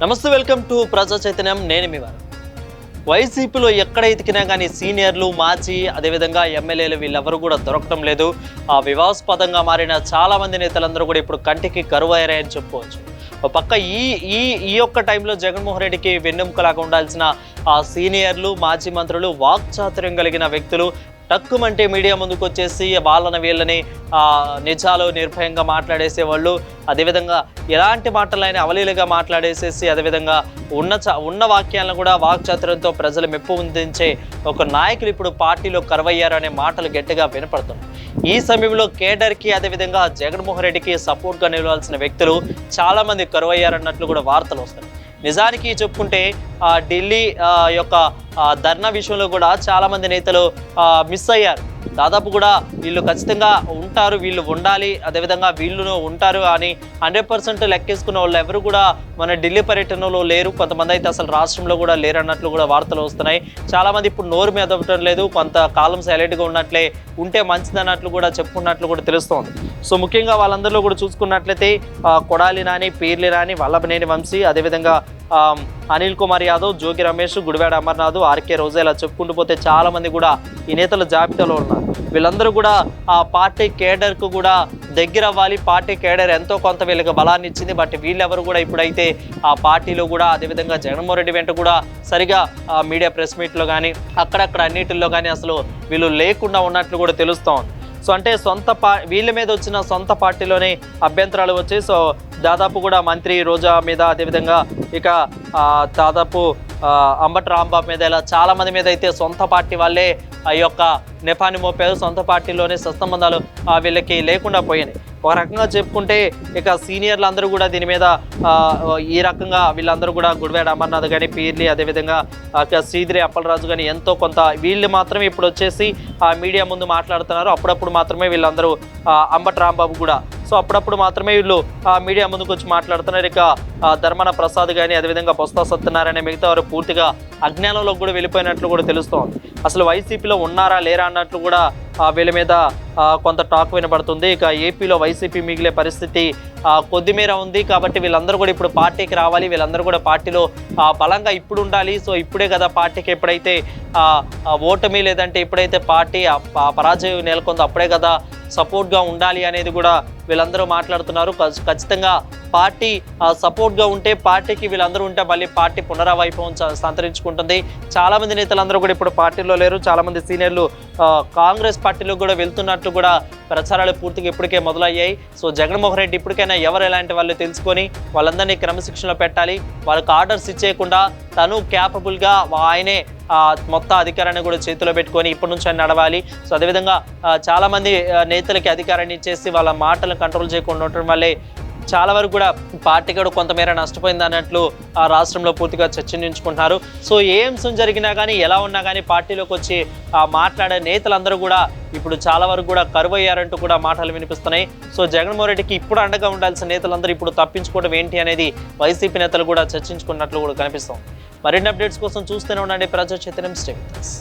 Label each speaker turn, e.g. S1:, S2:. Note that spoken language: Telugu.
S1: నమస్తే వెల్కమ్ టు ప్రజా చైతన్యం. నేను మీ వారు వైసీపీలో ఎక్కడ ఎతికినా కానీ సీనియర్లు మాజీ అదేవిధంగా ఎమ్మెల్యేలు వీళ్ళెవరు కూడా దొరకటం లేదు. ఆ వివాదాస్పదంగా మారిన చాలా మంది నేతలందరూ కూడా ఇప్పుడు కంటికి కరువయ్యారని చెప్పుకోవచ్చు. ఒక పక్క ఈ ఈ ఈ యొక్క టైంలో జగన్మోహన్ రెడ్డికి వెన్నెముకలాగా ఉండాల్సిన ఆ సీనియర్లు మాజీ మంత్రులు వాక్చాతుర్యం కలిగిన వ్యక్తులు టక్కుమంటే మీడియా ముందుకు వచ్చేసి వాళ్ళని వీళ్ళని నిజాలు నిర్భయంగా మాట్లాడేసేవాళ్ళు. అదేవిధంగా ఎలాంటి మాటలైనా అవలీలుగా మాట్లాడేసేసి అదేవిధంగా ఉన్న చ- ఉన్న వాక్యాలను కూడా వాక్చాతురంతో ప్రజలు మెప్పు ఉందించే ఒక నాయకులు ఇప్పుడు పార్టీలో కరువయ్యారు అనే మాటలు గట్టిగా వినపడుతున్నాయి. ఈ సమయంలో కేడర్కి అదేవిధంగా జగన్మోహన్ రెడ్డికి సపోర్ట్గా నిలవాల్సిన వ్యక్తులు చాలామంది కరువయ్యారన్నట్లు కూడా వార్తలు వస్తున్నాయి. నిజానికి చెప్పుకుంటే ఆ, ఢిల్లీ యొక్క ధర్నా విషయంలో కూడా చాలామంది నేతలు మిస్ అయ్యారు. దాదాపు కూడా వీళ్ళు ఖచ్చితంగా ఉంటారు వీళ్ళు ఉండాలి అదేవిధంగా వీళ్ళు ఉంటారు అని హండ్రెడ్ పర్సెంట్ లెక్కేసుకున్న వాళ్ళు ఎవరు కూడా మన ఢిల్లీ పర్యటనలో లేరు. కొంతమంది అయితే అసలు రాష్ట్రంలో కూడా లేరన్నట్లు కూడా వార్తలు వస్తున్నాయి. చాలామంది ఇప్పుడు నోరు మీద అవ్వటం లేదు కొంత కాలం సైలెంట్గా ఉన్నట్లే ఉంటే మంచిదన్నట్లు కూడా చెప్పుకున్నట్లు కూడా తెలుస్తోంది. సో ముఖ్యంగా వాళ్ళందరిలో కూడా చూసుకున్నట్లయితే కొడాలి నాని పీర్లి నాని వల్లభనేని వంశీ అదేవిధంగా అనిల్ కుమార్ యాదవ్ జోగి రమేష్ గుడివాడ అమర్నాథ్ ఆర్కే రోజా ఇలా చెప్పుకుంటూ పోతే చాలా మంది కూడా ఈ నేతల జాబితాలో ఉన్నారు. వీళ్ళందరూ కూడా ఆ పార్టీ కేడర్కు కూడా దగ్గర అవ్వాలి. పార్టీ కేడర్ ఎంతో కొంత వీళ్ళకి బలాన్ని ఇచ్చింది. బట్ వీళ్ళెవరు కూడా ఇప్పుడైతే ఆ పార్టీలో కూడా అదేవిధంగా జగన్మోహన్ రెడ్డి వెంట కూడా సరిగా ఆ మీడియా ప్రెస్ మీట్లో కానీ అక్కడక్కడ అన్నిటిల్లో కానీ అసలు వీళ్ళు లేకుండా ఉన్నట్లు కూడా తెలుస్తోంది సో అంటే సొంత పా వీళ్ళ మీద వచ్చిన సొంత పార్టీలోనే అభ్యంతరాలు వచ్చాయి. సో దాదాపు కూడా మంత్రి రోజా మీద అదేవిధంగా ఇక దాదాపు అంబటి రాంబాబు మీద ఇలా చాలామంది మీద అయితే సొంత పార్టీ వాళ్ళే ఆ యొక్క నెపాన్ని మోపారు సొంత పార్టీలోనే సత్సంబంధాలు వీళ్ళకి లేకుండా పోయినాయి ఒక రకంగా చెప్పుకుంటే ఇక సీనియర్లు అందరూ కూడా దీని మీద ఈ రకంగా వీళ్ళందరూ కూడా గుడివాడ అమర్నాథ్ కానీ పీర్లి అదేవిధంగా ఆ, శ్రీధరి అప్పలరాజు కానీ ఎంతో కొంత వీళ్ళు మాత్రమే ఇప్పుడు వచ్చేసి మీడియా ముందు మాట్లాడుతున్నారు. అప్పుడప్పుడు మాత్రమే వీళ్ళందరూ అంబట రాంబాబు కూడా సో అప్పుడప్పుడు మాత్రమే వీళ్ళు మీడియా ముందుకు వచ్చి మాట్లాడుతున్నారు. ఇక ధర్మన ప్రసాద్ కానీ అదేవిధంగా బొత్స సత్యనారాయణ మిగతా వారు పూర్తిగా అజ్ఞానంలోకి కూడా వెళ్ళిపోయినట్లు కూడా తెలుస్తోంది. అసలు వైసీపీలో ఉన్నారా లేరా అన్నట్లు కూడా ఆ, వీళ్ళ మీద కొంత టాక్ వినబడుతుంది. ఇక ఏపీలో వైసీపీ మిగిలే పరిస్థితి కొద్దిమేర ఉంది. కాబట్టి వీళ్ళందరూ కూడా ఇప్పుడు పార్టీకి రావాలి. వీళ్ళందరూ కూడా పార్టీలో బలంగా ఇప్పుడు ఉండాలి. సో ఇప్పుడే కదా పార్టీకి ఎప్పుడైతే ఓటమి లేదంటే ఎప్పుడైతే పార్టీ ఆ పరాజయం నెలకొందో అప్పుడే కదా సపోర్ట్గా ఉండాలి అనేది కూడా వీళ్ళందరూ మాట్లాడుతున్నారు. ఖచ్చితంగా పార్టీ సపోర్ట్గా ఉంటే పార్టీకి వీళ్ళందరూ ఉంటే మళ్ళీ పార్టీ పునరావైభవం సంతరించుకుంటుంది. చాలామంది నేతలందరూ కూడా ఇప్పుడు పార్టీలో లేరు. చాలామంది సీనియర్లు కాంగ్రెస్ పార్టీలో కూడా వెళ్తున్నట్లు కూడా ప్రచారాలు పూర్తిగా ఇప్పటికే మొదలయ్యాయి. సో జగన్మోహన్ రెడ్డి ఇప్పటికైనా ఎవరు ఎలాంటి వాళ్ళు తెలుసుకొని వాళ్ళందరినీ క్రమశిక్షణలో పెట్టాలి. వాళ్ళకి ఆర్డర్స్ ఇచ్చేయకుండా తను క్యాపబుల్గా ఆయనే మొత్తం అధికారాన్ని కూడా చేతిలో పెట్టుకొని ఇప్పటి నుంచి ఆయన నడవాలి. సో అదేవిధంగా చాలామంది నేతలకి అధికారాన్ని ఇచ్చేసి వాళ్ళ మాటలు మాటలను కంట్రోల్ చేయకుండా ఉండటం వల్లే చాలా వరకు కూడా పార్టీ కూడా కొంతమేర నష్టపోయింది అన్నట్లు ఆ రాష్ట్రంలో పూర్తిగా చర్చించుకుంటున్నారు. సో ఏ అంశం జరిగినా కానీ ఎలా ఉన్నా కానీ పార్టీలోకి వచ్చి ఆ మాట్లాడే నేతలందరూ కూడా ఇప్పుడు చాలా వరకు కూడా కరువయ్యారంటూ కూడా మాటలు వినిపిస్తున్నాయి. సో జగన్మోహన్ రెడ్డికి ఇప్పుడు అండగా ఉండాల్సిన నేతలందరూ ఇప్పుడు తప్పించుకోవడం ఏంటి అనేది వైసీపీ నేతలు కూడా చర్చించుకున్నట్లు కూడా కనిపిస్తుంది. మరిన్ని అప్డేట్స్ కోసం చూస్తూనే ఉండండి. ప్రజా చైతన్యం స్టేట్